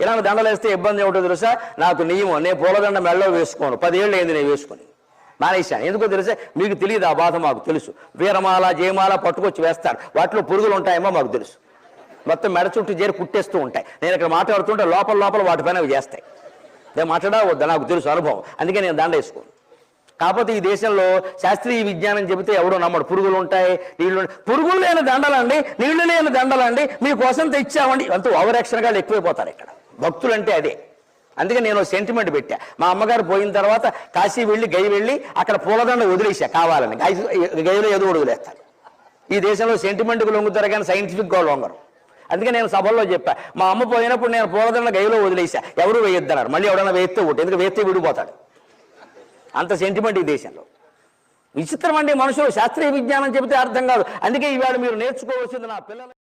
ఇలాంటి దండలు వేస్తే ఇబ్బంది ఏమిటో తెలుసా? నాకు నియమం నేను పూలదండ మెళ్ళో వేసుకోను. పదేళ్ళు అయింది నేను వేసుకుని. మానేశాను. ఎందుకో తెలుసా? మీకు తెలియదు ఆ బాధ మాకు తెలుసు. వీరమాల జయమాల పట్టుకొచ్చి వేస్తారు. వాటిలో పురుగులు ఉంటాయేమో మాకు తెలుసు. మొత్తం మెడ చుట్టూ చేరి కుట్టేస్తూ ఉంటాయి. నేను ఇక్కడ మాట్లాడుతుంటే లోపల లోపల వాటిపైన అవి చేస్తాయి. నేను మాట్లాడవద్దా నాకు తెలుసు అనుభవం. అందుకే నేను దండ వేసుకోను. కాకపోతే ఈ దేశంలో శాస్త్రీయ విజ్ఞానం చెబితే ఎవడో నమ్మడు. పురుగులు ఉంటాయి నీళ్ళు పురుగులు లేని దండలండి నీళ్ళు లేని దండలండి. మీకోసం తెచ్చామండి. అంత ఓవరాక్షన్గా ఎక్కువైపోతారు ఇక్కడ. భక్తులు అంటే అదే. అందుకే నేను సెంటిమెంట్ పెట్టా. మా అమ్మగారు పోయిన తర్వాత కాశీ వెళ్ళి గై వెళ్ళి అక్కడ పూలదండ వదిలేసా కావాలని. గై- గైలో ఏదో వదిలేస్తాను ఈ దేశంలో సెంటిమెంట్కి లొంగుతారు కానీ సైంటిఫిక్గా లొంగరు. అందుకే నేను సభల్లో చెప్పా. మా అమ్మ పోయినప్పుడు నేను పూలదండ గైలో వదిలేసా ఎవరు వేయొద్దన్నారు. మళ్ళీ ఎవడన్నా వేస్తే ఒకటి. ఎందుకు వేస్తే విడిపోతాడు. అంత సెంటిమెంట్ ఈ దేశంలో. విచిత్రం అండి మనుషులు. శాస్త్రీయ విజ్ఞానం చెబితే అర్థం కాదు. అందుకే ఇవాళ మీరు నేర్చుకోవాల్సింది నా పిల్లలు